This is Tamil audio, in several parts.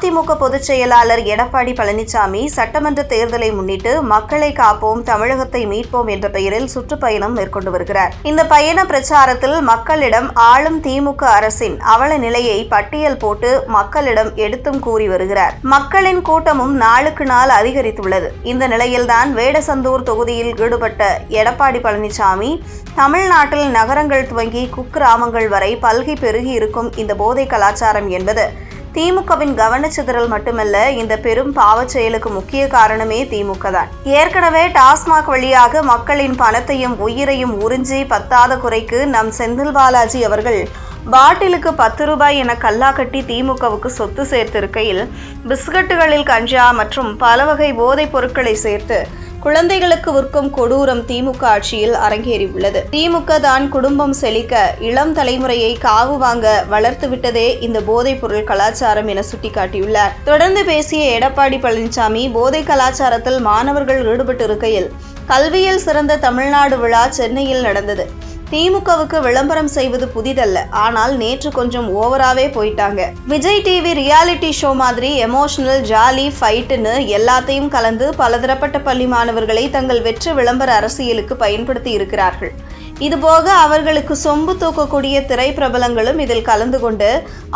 அதிமுக பொதுச் செயலாளர் எடப்பாடி பழனிசாமி சட்டமன்ற தேர்தலை முன்னிட்டு மக்களை காப்போம் தமிழகத்தை மீட்போம் என்ற பெயரில் சுற்றுப்பயணம் மேற்கொண்டு வருகிறார். இந்த பயண பிரச்சாரத்தில் மக்களிடம் ஆளும் திமுக அரசின் அவல நிலையை பட்டியல் போட்டு மக்களிடம் எடுத்தும் கூறி வருகிறார். மக்களின் கூட்டமும் நாளுக்கு நாள் அதிகரித்துள்ளது. இந்த நிலையில்தான் வேடசந்தூர் தொகுதியில் ஈடுபட்ட எடப்பாடி பழனிசாமி தமிழ்நாட்டில் நகரங்கள் துவங்கி குக்கிராமங்கள் வரை பல்கி பெருகி இருக்கும் இந்த போதை கலாச்சாரம் என்பது திமுகவின் கவனச்சிதறல் மட்டுமல்ல இந்த பெரும் பாவச் செயலுக்கு முக்கிய காரணமே திமுக தான் ஏற்கனவே டாஸ்மாக் வழியாக மக்களின் பணத்தையும் உயிரையும் உறிஞ்சி பத்தாத குறைக்கு நம் செந்தில் பாலாஜி அவர்கள் பாட்டிலுக்கு பத்து ரூபாய் என கல்லா கட்டி திமுகவுக்கு சொத்து சேர்த்திருக்கையில் பிஸ்கட்டுகளில் கஞ்சா மற்றும் பல வகை போதைப் பொருட்களை சேர்த்து குழந்தைகளுக்கு விற்கும் கொடூரம் திமுக ஆட்சியில் அரங்கேறியுள்ளது. திமுக தான் குடும்பம் செழிக்க இளம் தலைமுறையை காவு வாங்க வளர்த்துவிட்டதே இந்த போதைப் பொருள் கலாச்சாரம் என சுட்டிக்காட்டியுள்ளார். தொடர்ந்து பேசிய எடப்பாடி பழனிசாமி போதை கலாச்சாரத்தில் மாணவர்கள் ஈடுபட்டிருக்கையில் கல்வியில் சிறந்த தமிழ்நாடு விழா சென்னையில் நடந்தது. திமுகவுக்கு விளம்பரம் செய்வது புதிதல்ல. ஆனால் நேற்று கொஞ்சம் ஓவராவே போயிட்டாங்க. விஜய் டிவி ரியாலிட்டி ஷோ மாதிரி எமோஷனல் ஜாலி ஃபைட்டுன்னு எல்லாத்தையும் கலந்து பலதரப்பட்ட பள்ளி மாணவர்களை தங்கள் வெற்று விளம்பர அரசியலுக்கு பயன்படுத்தி இருக்கிறார்கள். இதுபோக அவர்களுக்கு சொம்பு தூக்கக்கூடிய திரைப்பிரபலங்களும் இதில் கலந்து கொண்டு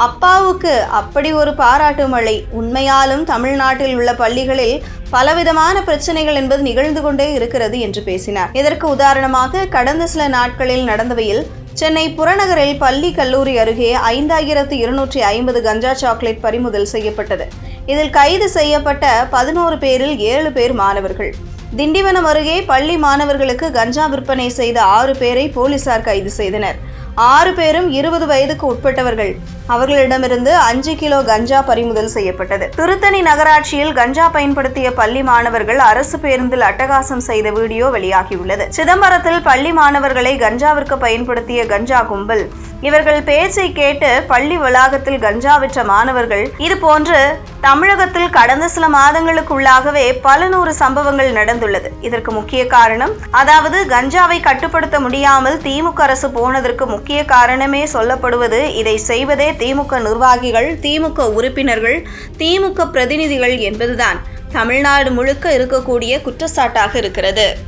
அப்பாவுக்கு அப்படி ஒரு பாராட்டு மழை உண்மையாலும் தமிழ்நாட்டில் உள்ள பள்ளிகளில் பலவிதமான பிரச்சனைகள் என்பது நிகழ்ந்து கொண்டே இருக்கிறது என்று பேசினார். இதற்கு உதாரணமாக கடந்த சில நாட்களில் நடந்தவையில் சென்னை புறநகரில் பள்ளி கல்லூரி அருகே ஐந்தாயிரத்து இருநூற்றி ஐம்பது கஞ்சா சாக்லேட் பறிமுதல் செய்யப்பட்டது. இதில் கைது செய்யப்பட்ட பதினோரு பேரில் ஏழு பேர் மாணவர்கள். திண்டிவனம் அருகே பள்ளி மாணவர்களுக்கு கஞ்சா விற்பனை செய்த ஆறு பேரை போலீசார் கைது செய்தனர். ஆறு பேரும் இருபது வயதுக்கு உட்பட்டவர்கள். அவர்களிடமிருந்து அஞ்சு கிலோ கஞ்சா பறிமுதல் செய்யப்பட்டது. திருத்தணி நகராட்சியில் கஞ்சா பயன்படுத்திய பள்ளி மாணவர்கள் அரசு பேருந்தில் அட்டகாசம் செய்த வீடியோ வெளியாகியுள்ளது. சிதம்பரத்தில் பள்ளி மாணவர்களை கஞ்சாவிற்கு பயன்படுத்திய கஞ்சா கும்பல் இவர்கள் பேச்சை கேட்டு பள்ளி வளாகத்தில் கஞ்சா விற்ற மாணவர்கள் இது போன்று தமிழகத்தில் கடந்த சில மாதங்களுக்குள்ளாகவே பல நூறு சம்பவங்கள் நடந்துள்ளது. இதற்கு முக்கிய காரணம் அதாவது கஞ்சாவை கட்டுப்படுத்த முடியாமல் திமுக அரசு போனதற்கு முக்கிய காரணமே சொல்லப்படுவது இதை செய்வதே திமுக நிர்வாகிகள் திமுக உறுப்பினர்கள் திமுக பிரதிநிதிகள் என்பதுதான். தமிழ்நாடு முழுக்க இருக்கக்கூடிய குற்றச்சாட்டாக இருக்கிறது.